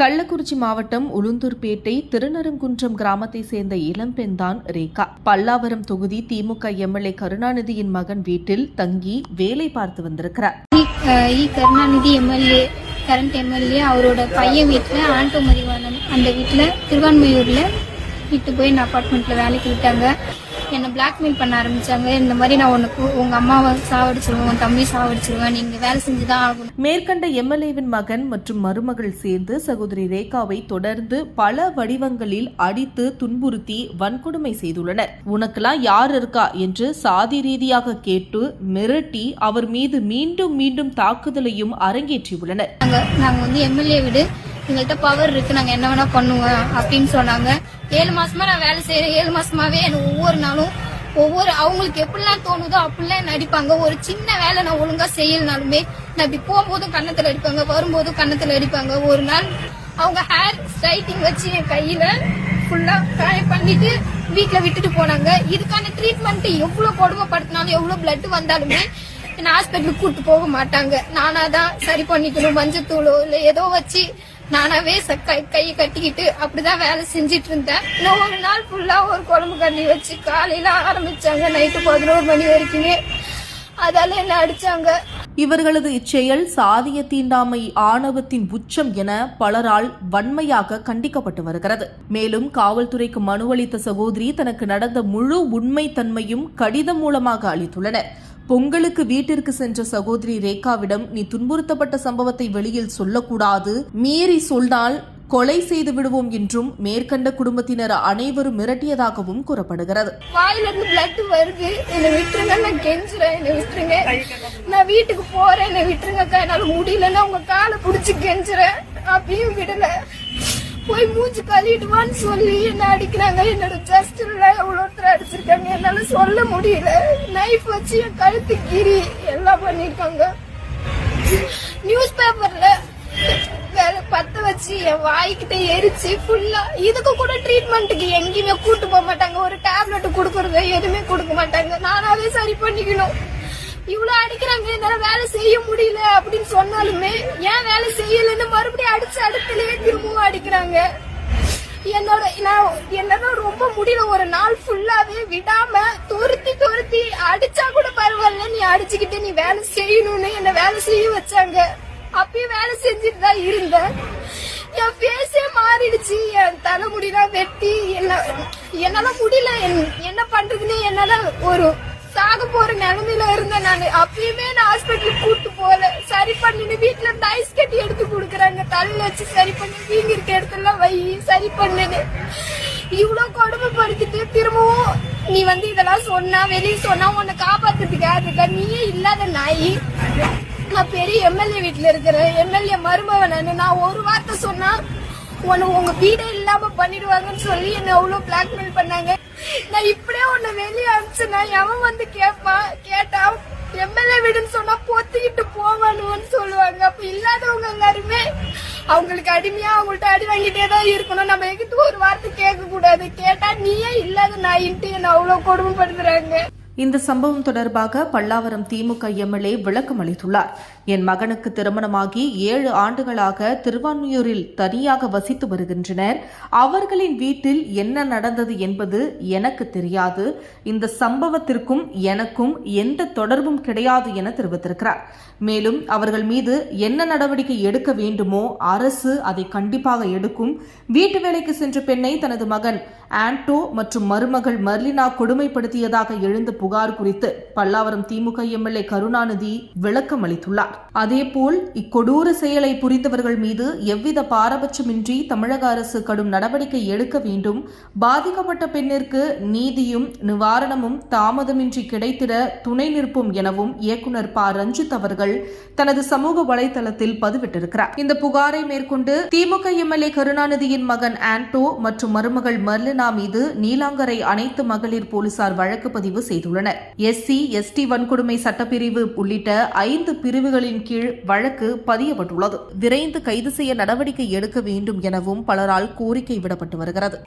கள்ளக்குறிச்சி மாவட்டம் உளுந்தூர்பேட்டை திருநருங்குன்றம் கிராமத்தை சேர்ந்த இளம்பெண்தான் ரேகா. பல்லாவரம் தொகுதி திமுக எம்எல்ஏ கருணாநிதியின் மகன் வீட்டில் தங்கி வேலை பார்த்து வந்திருக்கிறார். E Karunanidhi MLA current MLA அவரோட பையன் வீட்டில் ஆண்டோ மதிவானம் அந்த வீட்டில் திருவான்மையூரில் விட்டு போய் நான் அப்பார்ட்மெண்ட்டில் வேலைக்கு விட்டாங்க. என்னை பிளாக்மெயில் பண்ண ஆரம்பிச்சாங்க. இந்த மாதிரி நான் உனக்கு உங்கள் அம்மாவை சாவடிச்சிருவேன் உன் தம்பி சாவடிச்சிருவேன் நீங்கள் வேலை செஞ்சு தான் ஆகணும். மேற்கண்ட எம்எல்ஏவின் மகன் மற்றும் மருமகள் சேர்ந்து சகோதரி ரேகாவை தொடர்ந்து பல வடிவங்களில் அடித்து துன்புறுத்தி வன்கொடுமை செய்துள்ளனர். உனக்கெல்லாம் யார் இருக்கா? என்று சாதி ரீதியாக கேட்டு மிரட்டி அவர் மீது மீண்டும் மீண்டும் தாக்குதலையும் அரங்கேற்றியுள்ளனர். நாங்கள் நாங்கள் வந்து எம்எல்ஏ வீடு எங்கள்கிட்ட பவர் இருக்கு. நாங்கள் என்ன வேணா பண்ணுவோம் அப்படின்னு சொன்னாங்க. ஏழு மாசமா நான் வேலை செய்யறேன் ஏழு மாசமாவே எனக்கு ஒவ்வொரு நாளும் ஒவ்வொரு அவங்களுக்கு எப்படிலாம் தோணுதோ அப்படிலாம் என்ன அடிப்பாங்க. ஒரு சின்ன வேலை நான் ஒழுங்கா செய்யலனாலுமே நான் இப்படி போகும்போதும் கன்னத்துல அடிப்பாங்க வரும்போதும் கன்னத்துல அடிப்பாங்க. ஒரு நாள் அவங்க ஹேர் ஸ்ட்ரைட்டிங் வச்சு என் கையில ஃபுல்லா காயம் பண்ணிட்டு வீட்டுல விட்டுட்டு போனாங்க. இதுக்கான ட்ரீட்மெண்ட் எவ்வளவு கொடுமைப்படுத்தினாலும் எவ்வளவு பிளட் வந்தாலுமே என்ன ஹாஸ்பிட்டலுக்கு கூட்டு போக மாட்டாங்க. நானாதான் சரி பண்ணிக்கணும். மஞ்சத்தூளோ இல்ல ஏதோ வச்சு நானாவே ச- கை கையை கட்டிக்கிட்டு அப்படிதான் வேலை செஞ்சிட்டு இருந்தேன் இன்னும் ஒரு நாள் ஃபுல்லா ஒரு குழம்பு கண்ணி வச்சு காலையில ஆரம்பிச்சாங்க. நைட்டு பதினோரு மணி வரைக்குமே. அதால என்ன அடிச்சாங்க. இவர்களது இச்செயல் சாதிய தீண்டாமை ஆணவத்தின் உச்சம் என பலரால் வன்மையாக கண்டிக்கப்பட்டு வருகிறது. மேலும் காவல்துறைக்கு மனு அளித்த சகோதரி தனக்கு நடந்த முழு உண்மை தன்மையும் கடிதம் மூலமாக அளித்துள்ளனர். பொங்கலுக்கு வீட்டிற்கு சென்ற சகோதரி ரேகாவிடம் நீ துன்புறுத்தப்பட்ட சம்பவத்தை வெளியில் சொல்லக்கூடாது. மீறி சொன்னால் கொலை செய்து விடுவோம் என்றும் மேற்கண்ட குடும்பத்தினர் அனைவரும் மிரட்டியதாகவும் கூறப்படுகிறது. வாயில இருந்து பிளட் வருது. என்னை விட்டுருங்க நான் கெஞ்சுறேன். என்னை விட்டுருங்க. நான் வீட்டுக்கு போறேன். என்னை விட்டுருங்கக்கா. என்னால முடியலன்னா உங்க காலை புடிச்சு கெஞ்சுறேன். அப்பயும் விடல. போய் மூச்சு கழுவிடுவான்னு சொல்லி என்ன அடிக்கிறாங்க? என்னோட செஸ்ட்ல எவ்வளோ ஒருத்தர் அடிச்சிருக்காங்க? என்னால சொல்ல முடியல. நைஃப் வச்சு என் கழுத்து கீறி எல்லாம் பண்ணிருக்காங்க. நியூஸ் பேப்பர்ல வேற பத்த வச்சு என் வாய்க்கிட்ட எரிச்சு ஃபுல்லா இதுக்கு கூட ட்ரீட்மெண்ட்டுக்கு எங்கேயுமே கூட்டு போக மாட்டாங்க. ஒரு டேப்லெட் கொடுக்கறது எதுவுமே கொடுக்க மாட்டாங்க. நானாவே சரி பண்ணிக்கணும். இவ்வளவு அடிக்கிறாங்க என்னால வேலை செய்ய முடியல அப்படின்னு சொன்னாலுமே ஏன் வேலை செய்யலன்னு மறுபடியும் அடிச்சு அடுத்துலயே திரும்பவும் அடிக்கிறாங்க. என்னோட நான் என்னால ரொம்ப முடியல ஒரு நாள் ஃபுல்லாவே விடாம துருத்தி துருத்தி அடிச்சா கூட பரவாயில்ல நீ அடிச்சுக்கிட்டு நீ வேலை செய்யணும்னு என்ன வேலை செய்ய வச்சாங்க. அப்பயும் வேலை செஞ்சுட்டு தான் இருந்தேன். என் ஃபேஸே மாறிடுச்சு என் தலைமுடிலாம் வெட்டி என்ன என்னால முடியல என்- என்ன பண்றதுன்னு என்னால ஒரு சாக போற நிலைமையில இருந்தேன். நான் அப்பயுமே நான் ஹாஸ்பிட்டலுக்கு கூட்டு போல சரி பண்ணிட்டு வீட்டுல இருந்து ஐஸ் கட்டி எடுத்து கொடுக்குறாங்க. தலையில வச்சு சரி பண்ணி வீங்க இருக்க இடத்துல வை சரி பண்ணுன்னு இவ்வளவு கொடுமைப்படுத்திட்டு திரும்பவும் நீ வந்து இதெல்லாம் சொன்னா வெளியே சொன்னா உன்னை காப்பாத்துறதுக்கு யார் இருக்கா நீயே இல்லாத நாய். நான் பெரிய எம்எல்ஏ வீட்டுல இருக்கிறேன். எம்எல்ஏ மருமவன் நானு. நான் ஒரு வார்த்தை சொன்னா உன்னை உங்க வீடே இல்லாம பண்ணிடுவாங்கன்னு சொல்லி என்ன அவ்வளவு பிளாக்மெயில் பண்ணாங்க. நான் இப்படியே உன்னை வெளியே அனுப்பிச்சேன்னா எவன் வந்து கேட்பான் விடுன்னு சொன்னா பொத்திக்கிட்டு போவானுன்னு சொல்லுவாங்க. அப்ப இல்லாதவங்க எல்லாருமே அவங்களுக்கு அடிமையா அவங்கள்ட்ட அடி வாங்கிட்டே தான் இருக்கணும். நம்ம எங்கிட்ட ஒரு வார்த்தை கேட்க கூடாது கேட்டா நீயே இல்லாத நாயின்ட்டு என்ன அவ்வளவு கொடுமைப்படுத்துறாங்க. இந்த சம்பவம் தொடர்பாக பல்லாவரம் திமுக எம்எல்ஏ விளக்கம் அளித்துள்ளார். என் மகனுக்கு திருமணமாகி ஏழு ஆண்டுகளாக திருவான்மியூரில் தனியாக வசித்து வருகின்றனர். அவர்களின் வீட்டில் என்ன நடந்தது என்பது எனக்கு தெரியாது. இந்த சம்பவத்திற்கும் எனக்கும் எந்த தொடர்பும் கிடையாது என தெரிவித்திருக்கிறார். மேலும் அவர்கள் மீது என்ன நடவடிக்கை எடுக்க வேண்டுமோ அரசு அதை கண்டிப்பாக எடுக்கும். வீட்டு வேலைக்கு சென்ற பெண்ணை தனது மகன் ஆண்டோ மற்றும் மருமகள் மர்லினா கொடுமைப்படுத்தியதாக எழுந்த புகார் குறித்து பல்லாவரம் திமுக எம்எல்ஏ கருணாநிதி விளக்கம் அளித்துள்ளார். அதேபோல் இக்கொடூர செயலை புரிந்தவர்கள் மீது எவ்வித பாரபட்சமின்றி தமிழக அரசு கடும் நடவடிக்கை எடுக்க வேண்டும். பாதிக்கப்பட்ட பெண்ணிற்கு நீதியும் நிவாரணமும் தாமதமின்றி கிடைத்திட துணை நிற்போம் எனவும் இயக்குனர் ப. ரஞ்சித் அவர்கள் தனது சமூக வலைதளத்தில் பதிவிட்டிருக்கிறார். இந்த புகாரை மேற்கொண்டு திமுக எம்எல்ஏ கருணாநிதியின் மகன் ஆண்டோ மற்றும் மருமகள் மர்லினா மீது நீலாங்கரை அனைத்து மகளிர் போலீசார் வழக்கு பதிவு செய்துள்ளனர். எஸ்சி எஸ்டி வன்கொடுமை சட்டப்பிரிவு உள்ளிட்ட ஐந்து பிரிவுகளின் கீழ் வழக்கு பதியப்பட்டுள்ளது. விரைந்து கைது செய்ய நடவடிக்கை எடுக்க வேண்டும் எனவும் பலரால் கோரிக்கை விடப்பட்டு வருகிறது.